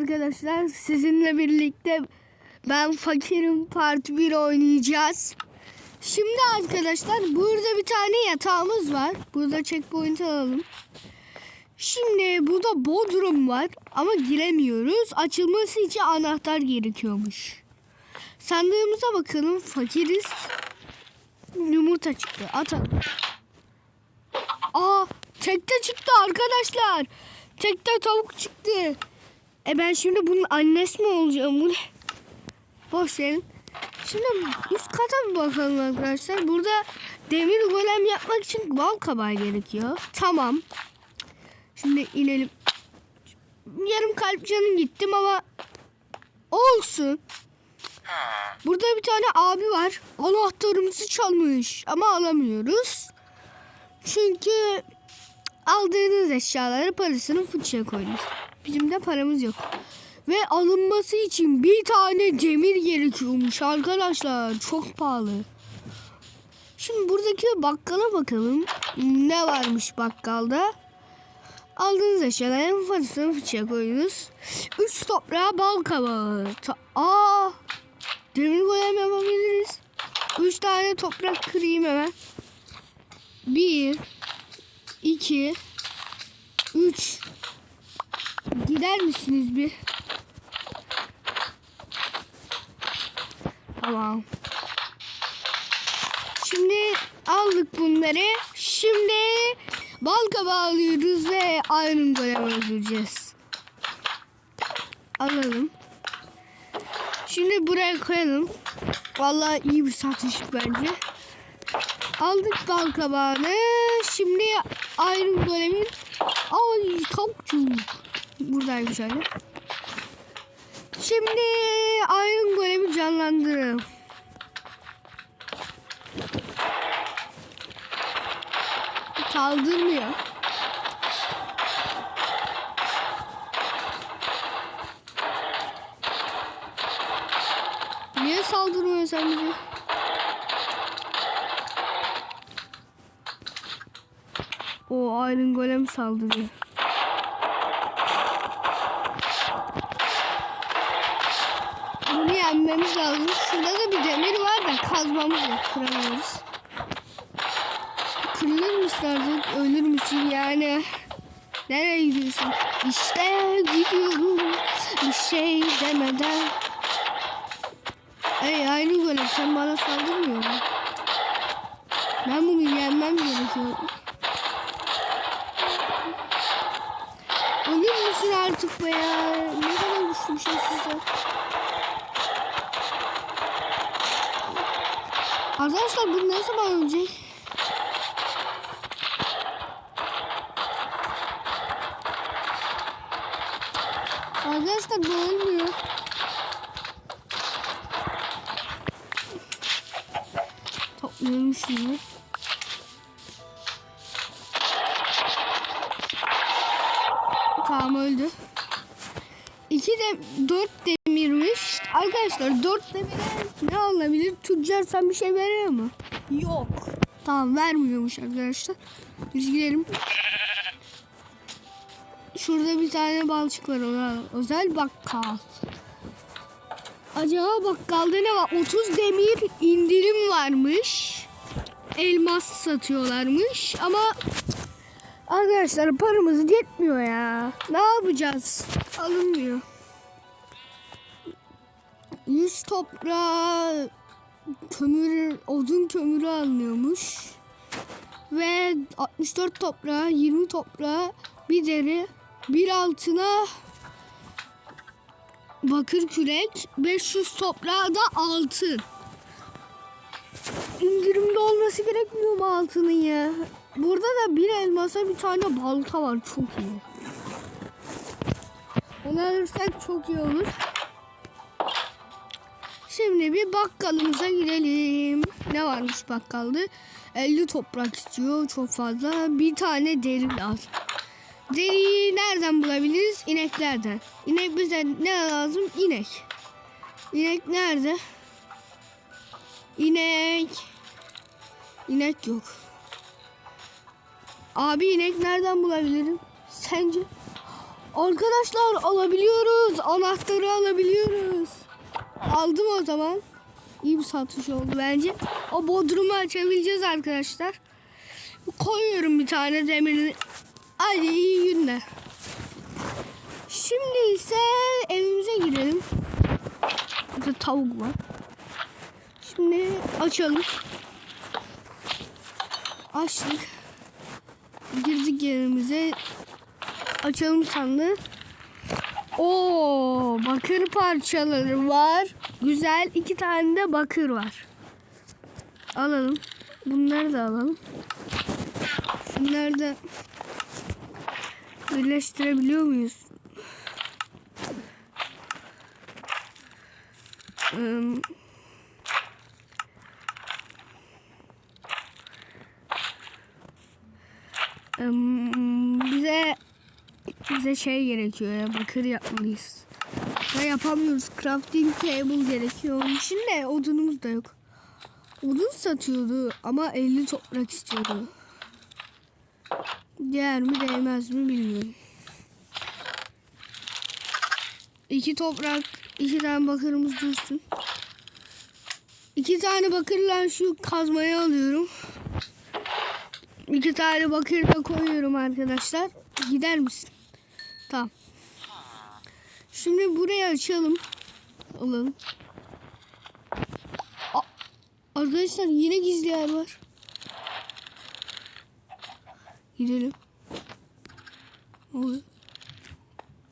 Arkadaşlar sizinle birlikte ben fakirim part 1 oynayacağız. Şimdi arkadaşlar burada bir tane yatağımız var. Burada checkpoint alalım. Şimdi burada bodrum var ama giremiyoruz. Açılması için anahtar gerekiyormuş. Sandığımıza bakalım. Fakiriz. Yumurta çıktı. Atalım. Aa tekte çıktı arkadaşlar. Tekte tavuk çıktı. E ben şimdi bunun annesi mi olacağım? Bu ne? Boş verin. Şimdi üst kata bir bakalım arkadaşlar. Burada demir golem yapmak için bal kabağı gerekiyor. Tamam. Şimdi inelim. Yarım kalp canım gittim ama olsun. Burada bir tane abi var. Anahtarımızı çalmış ama alamıyoruz. Çünkü aldığınız eşyaları parasını fıçıya koydunuz. Bizim de paramız yok. Ve alınması için bir tane demir gerekiyormuş arkadaşlar. Çok pahalı. Şimdi buradaki bakkala bakalım. Ne varmış bakkalda? Aldığınız eşyaların parasını fıçıya koyunuz. Üç toprağa bal kabağı. Ta- Aa, demir golem yapabiliriz. Üç tane toprak kırayım hemen. Bir, iki, üç. Gider misiniz bir? Tamam. Şimdi aldık bunları. Şimdi bal kabağı alıyoruz ve Iron Golem öldüreceğiz. Alalım. Şimdi buraya koyalım. Vallahi iyi bir satış bence. Aldık bal kabağını. Şimdi Iron Golem'in Ay tavukçuk. Buradaymış hani. Şimdi Iron Golem'i canlandıralım. Kaldırmıyor. Niye saldırmıyor sen bize? O Iron Golem saldırıyor. Yenmemiz lazım. Şurada da bir demir var da kazmamız yok. Kıramıyoruz. Kırılır mısın artık? Ölür müsün yani? Nereye gidiyorsun? İşte gidiyorum. Bir şey demeden. Ey aynı golem sen bana saldırmıyor musun? Ben bunu yenmem gerekiyor. Ölür müsün artık be ya? Ne kadar güçlü size. Arkadaşlar bu ne zaman ölecek? Arkadaşlar bu ölmüyor. Topluyorum şunu. Tamam öldü. İki de dört demirmiş. Arkadaşlar dört demire ne alınabilir? Tüccar sen bir şey veriyor mu? Yok. Tamam vermiyormuş arkadaşlar. Biz gidelim. Şurada bir tane balçık var ona özel bakkal. Acaba bakkalda ne var? 30 demir indirim varmış. Elmas satıyorlarmış ama arkadaşlar paramız yetmiyor ya. Ne yapacağız? Alınmıyor. 100 toprağa kömür, odun kömürü alınıyormuş. Ve 64 toprağa, 20 toprağa bir deri, bir altına bakır kürek, 500 toprağa da altın. İndirimde olması gerekmiyor mu altının ya? Burada da bir elmasa bir tane balta var çok iyi. Onu alırsak çok iyi olur. Şimdi bir bakkalımıza gidelim. Ne varmış bakkalda? 50 toprak istiyor çok fazla. Bir tane deri lazım. Deriyi nereden bulabiliriz? İneklerden. İnek bize ne lazım? İnek. İnek nerede? İnek. İnek yok. Abi inek nereden bulabilirim? Sence? Arkadaşlar alabiliyoruz. Anahtarı alabiliyoruz. Aldım o zaman. İyi bir satış oldu bence. O bodrumu açabileceğiz arkadaşlar. Koyuyorum bir tane demirini. Hadi iyi günler. Şimdi ise evimize girelim. Burada tavuk var. Şimdi açalım. Açtık. Girdik yerimize. Açalım sandığı. Oo, bakır parçaları var. Güzel. iki tane de bakır var. Alalım. Bunları da alalım. Şunları da birleştirebiliyor muyuz? Im, ım, bize bize şey gerekiyor ya bakır yapmalıyız. Ya yapamıyoruz. Crafting table gerekiyor. Onun de odunumuz da yok. Odun satıyordu ama 50 toprak istiyordu. Değer mi değmez mi bilmiyorum. İki toprak, iki tane bakırımız dursun. İki tane bakırla şu kazmayı alıyorum. İki tane bakır da koyuyorum arkadaşlar. Gider misin? Tamam. Şimdi burayı açalım. Alalım. A- Arkadaşlar yine gizli yer var. Gidelim. Ne?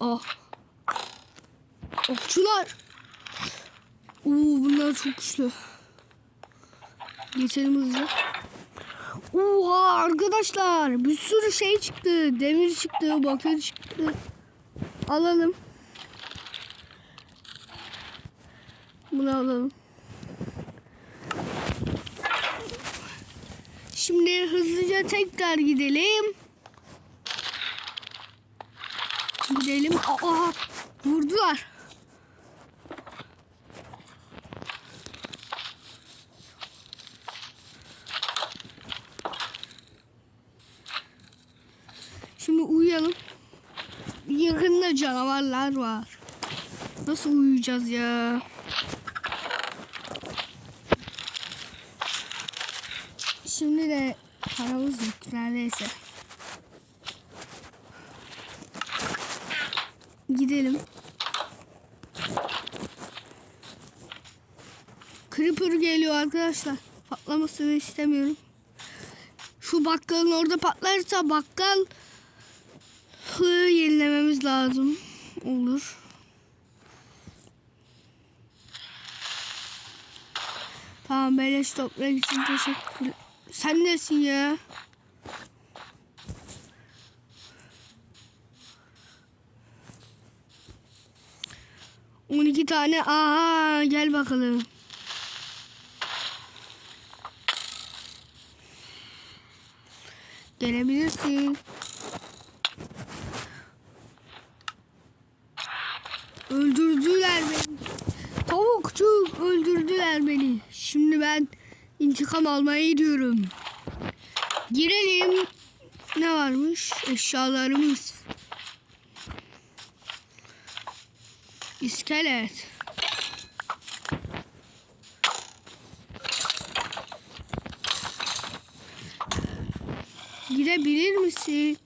Ah. Okçular. Oo bunlar çok güçlü. Geçelim hızlı. Oha arkadaşlar bir sürü şey çıktı. Demir çıktı, bakır çıktı. Alalım. Bunu alalım. Şimdi hızlıca tekrar gidelim. Gidelim. Aa, vurdular. Uyuyalım. Yakında canavarlar var. Nasıl uyuyacağız ya? Şimdi de paramız yok neredeyse. Gidelim. Creeper geliyor arkadaşlar. Patlamasını istemiyorum. Şu bakkalın orada patlarsa bakkal hı yenilememiz lazım. Olur. Tamam beleş toprak için teşekkür. Sen nesin ya? On iki tane. Aha gel bakalım. Gelebilirsin. Öldürdüler beni. Tavukçuk öldürdüler beni. Şimdi ben intikam almaya gidiyorum. Girelim. Ne varmış? Eşyalarımız. İskelet. Girebilir misin?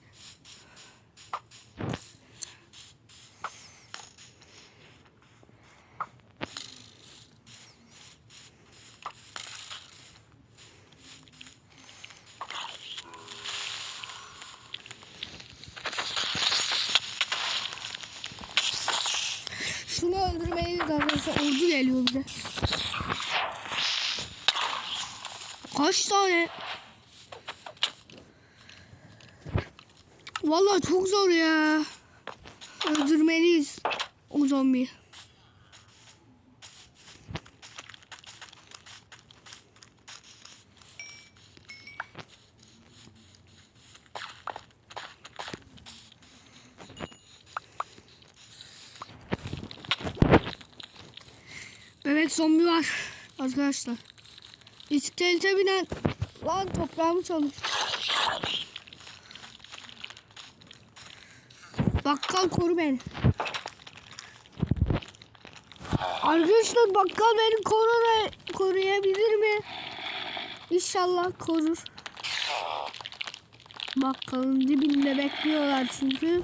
Şunu öldürmeliyiz arkadaşlar. Ordu geliyor bize. Kaç tane? Vallahi çok zor ya. Öldürmeliyiz o zombiyi. Bebek zombi var arkadaşlar. İskelete binen lan toprağımı çalmış. Bakkal koru beni. Arkadaşlar bakkal beni korur, koruyabilir mi? İnşallah korur. Bakkalın dibinde bekliyorlar çünkü.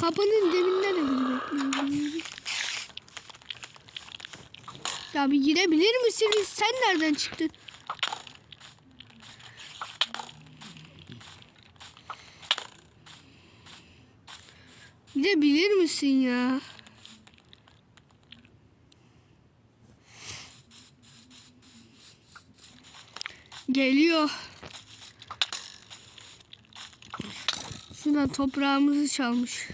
Kapının dibinde de biri. Ya bir girebilir misiniz? Sen nereden çıktın? Gidebilir misin ya? Geliyor. Şuradan toprağımızı çalmış.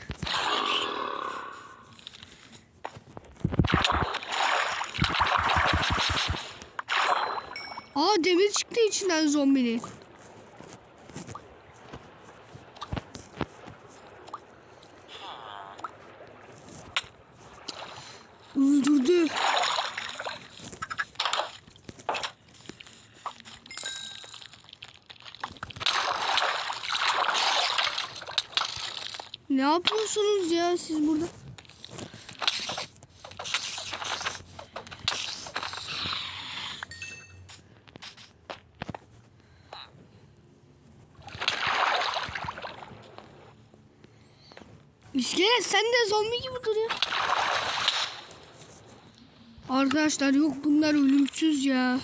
Aa demir çıktı içinden zombinin. Öldürdü. Ne yapıyorsunuz ya siz burada? İskelet sen de zombi gibi duruyor. Arkadaşlar yok bunlar ölümsüz ya.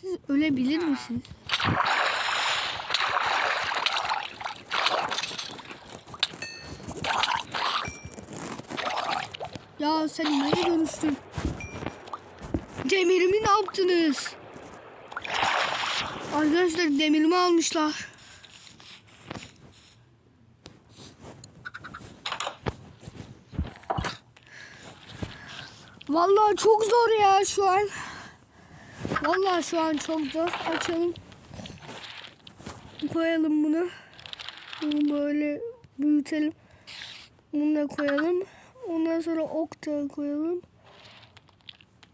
Siz ölebilir misiniz? Ya sen neye dönüştün? Demirimi ne yaptınız? Arkadaşlar demirimi almışlar. Vallahi çok zor ya şu an. Vallahi şu an çok zor. Açalım. Koyalım bunu. Bunu böyle büyütelim. Bunu da koyalım. Ondan sonra ok da koyalım.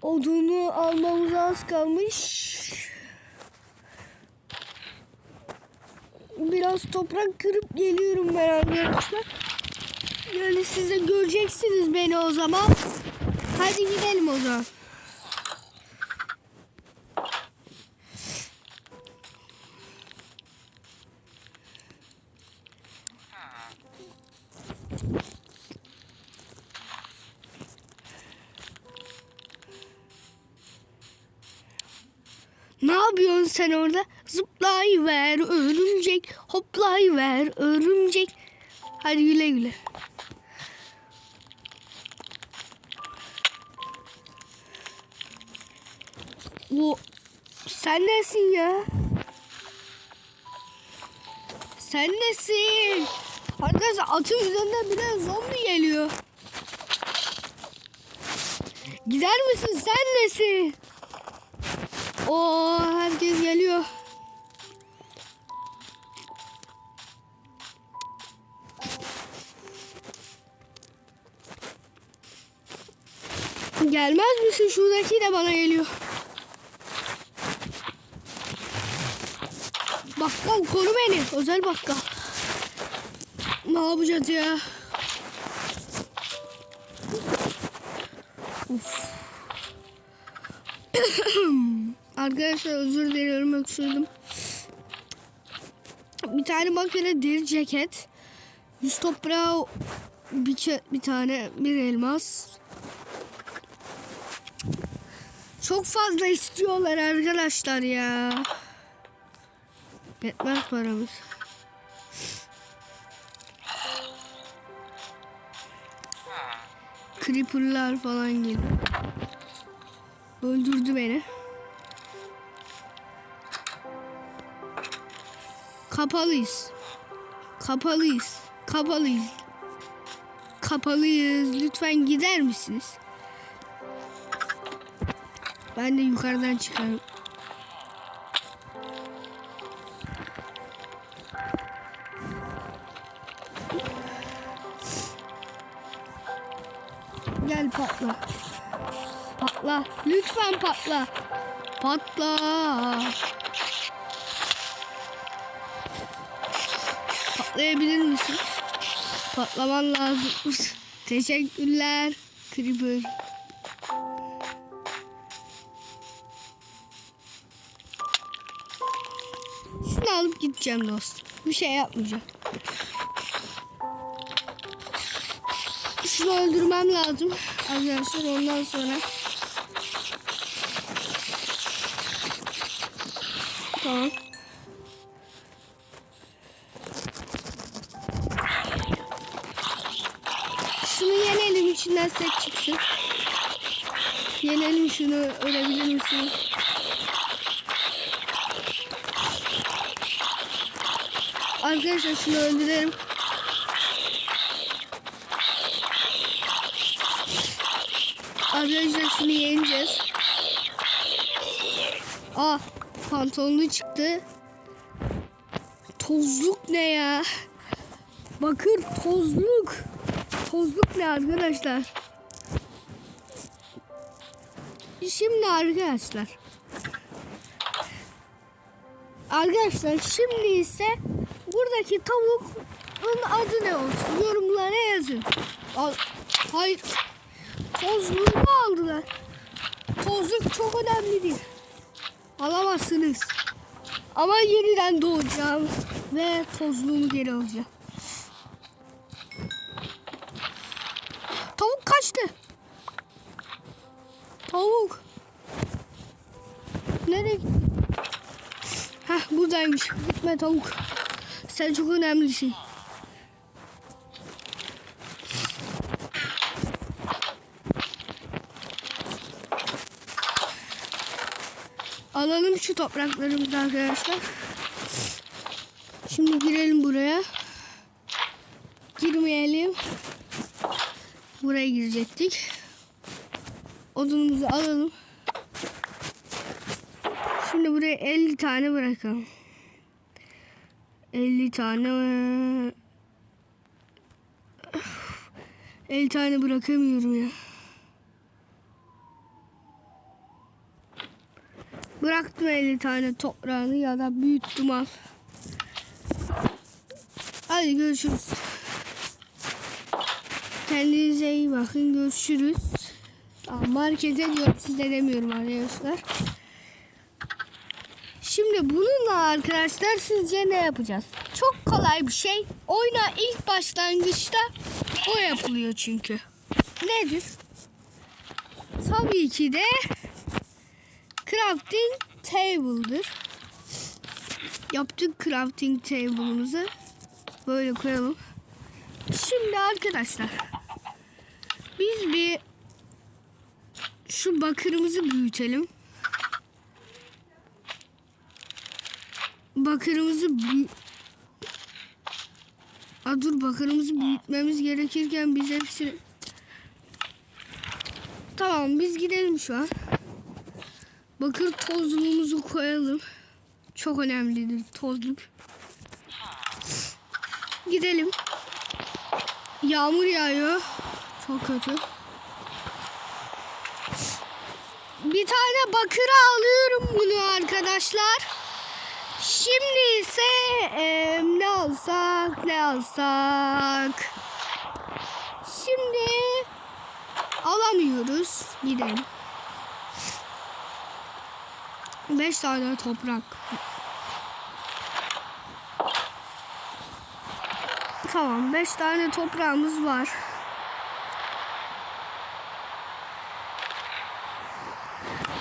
Odunu almamıza az kalmış. Biraz toprak kırıp geliyorum ben arkadaşlar. Yani siz de göreceksiniz beni o zaman. Hadi gidelim o zaman. Zıplayıver örümcek, hoplayıver örümcek. Hadi güle güle. O sen nesin ya? Sen nesin? Arkadaşlar atın üzerinden bir tane zombi geliyor. Gider misin? Sen nesin? Oo herkes geliyor. Gelmez misin? Şuradaki de bana geliyor. Bakkal koru beni. Özel bakkal. Ne yapacağız ya? Arkadaşlar özür diliyorum öksürdüm. Bir tane makine deri ceket. Yüz toprağı bir, bir tane bir elmas. Çok fazla istiyorlar arkadaşlar ya. Yetmez paramız. Creeper'lar falan geliyor. Öldürdü beni. Kapalıyız. Kapalıyız. Kapalıyız. Kapalıyız. Lütfen gider misiniz? Ben de yukarıdan çıkarım. Gel patla. Patla. Lütfen patla. Patla. Patlayabilir misin? Patlaman lazım. Teşekkürler. Creeper. Gideceğim dostum. Bir şey yapmayacağım. Şunu öldürmem lazım. Arkadaşlar ondan sonra. Tamam. Şunu yenelim içinden set çıksın. Yenelim şunu ölebilir misin? Arkadaşlar şunu öldürelim. Arkadaşlar şunu yeneceğiz. Aa pantolonu çıktı. Tozluk ne ya? Bakır tozluk. Tozluk ne arkadaşlar? Şimdi arkadaşlar. Arkadaşlar şimdi ise buradaki tavuğun adı ne olsun? Yorumlara yazın. Al, hayır. Tozluğumu aldılar. Tozluk çok önemli değil. Alamazsınız. Ama yeniden doğacağım ve tozluğumu geri alacağım. Tavuk kaçtı. Tavuk. Nereye? Heh buradaymış. Gitme tavuk. Sen çok önemlisin. Alalım şu topraklarımızı arkadaşlar. Şimdi girelim buraya. Girmeyelim. Buraya girecektik. Odunumuzu alalım. Şimdi buraya 50 tane bırakalım. 50 tane 50 tane bırakamıyorum ya. Bıraktım 50 tane toprağını ya da büyüttüm al. Hadi görüşürüz. Kendinize iyi bakın. Görüşürüz. Markete diyorum size demiyorum arkadaşlar. Şimdi bununla arkadaşlar sizce ne yapacağız? Çok kolay bir şey. Oyuna ilk başlangıçta o yapılıyor çünkü. Nedir? Tabii ki de crafting table'dır. Yaptık crafting table'ımızı. Böyle koyalım. Şimdi arkadaşlar biz bir şu bakırımızı büyütelim. Bakırımızı. Aa, dur bakırımızı büyütmemiz gerekirken biz hepsini... Tamam biz gidelim şu an. Bakır tozluğumuzu koyalım. Çok önemlidir tozluk. Gidelim. Yağmur yağıyor. Çok kötü. Bir tane bakıra alıyorum bunu arkadaşlar. Şimdi ise eee, ne alsak ne alsak. Şimdi alamıyoruz. Gidelim. 5 tane toprak. Tamam 5 tane toprağımız var.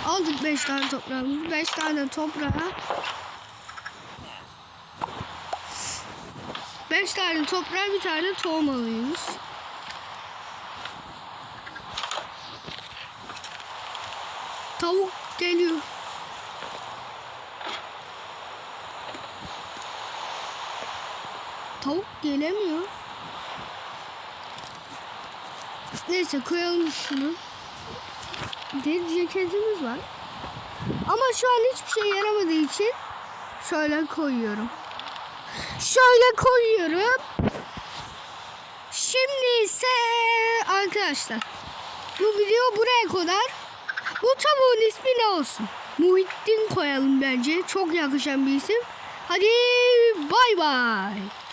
Aldık 5 tane toprağımız. 5 tane toprağa 5 tane toprağa bir tane tohum alıyoruz. Tavuk geliyor. Tavuk gelemiyor. Neyse koyalım şunu. Deri ceketimiz var. Ama şu an hiçbir şey yaramadığı için şöyle koyuyorum. Şöyle koyuyorum. Şimdi ise arkadaşlar bu video buraya kadar. Bu tavuğun ismi ne olsun? Muhittin koyalım bence. Çok yakışan bir isim. Hadi bay bay.